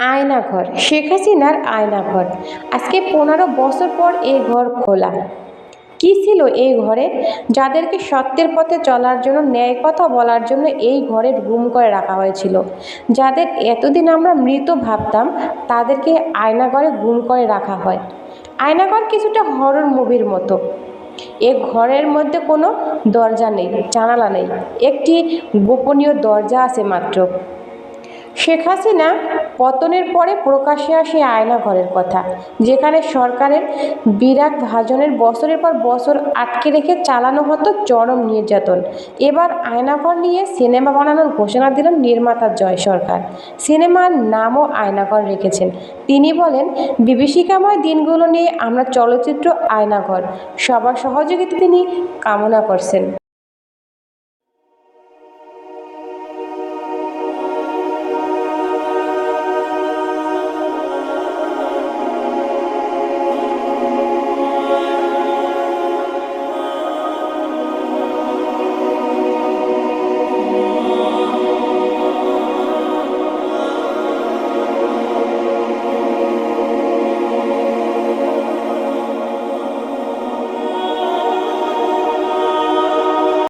আয়নাঘর, শেখ হাসিনার আয়নাঘর। আজকে পনেরো বছর পর এই ঘর খোলা। কী ছিল এই ঘরে? যাদেরকে সত্যের পথে চলার জন্য, ন্যায় কথা বলার জন্য এই ঘরে গুম করে রাখা হয়েছিল। যাদের এতদিন আমরা মৃত ভাবতাম, তাদেরকে আয়নাঘরে গুম করে রাখা হয়। আয়নাঘর কিছুটা হরর মুভির মতো। এ ঘরের মধ্যে কোনো দরজা নেই, জানালা নেই। একটি গোপনীয় দরজা আছে মাত্র। শেখ হাসিনা পতনের পরে প্রকাশ্যে আসে আয়নাঘরের কথা, যেখানে সরকারের বিরাট ভাজনের বছরের পর বছর আটকে রেখে চালানো হতো চরম নির্যাতন। এবার আয়নাঘর নিয়ে সিনেমা বানানোর ঘোষণা দিলেন নির্মাতা জয় সরকার। সিনেমার নামও আয়নাঘর রেখেছেন। তিনি বলেন, বিভীষিকাময় দিনগুলো নিয়ে আমরা চলচ্চিত্র আয়নাঘর সবার সহযোগিতা তিনি কামনা করছেন।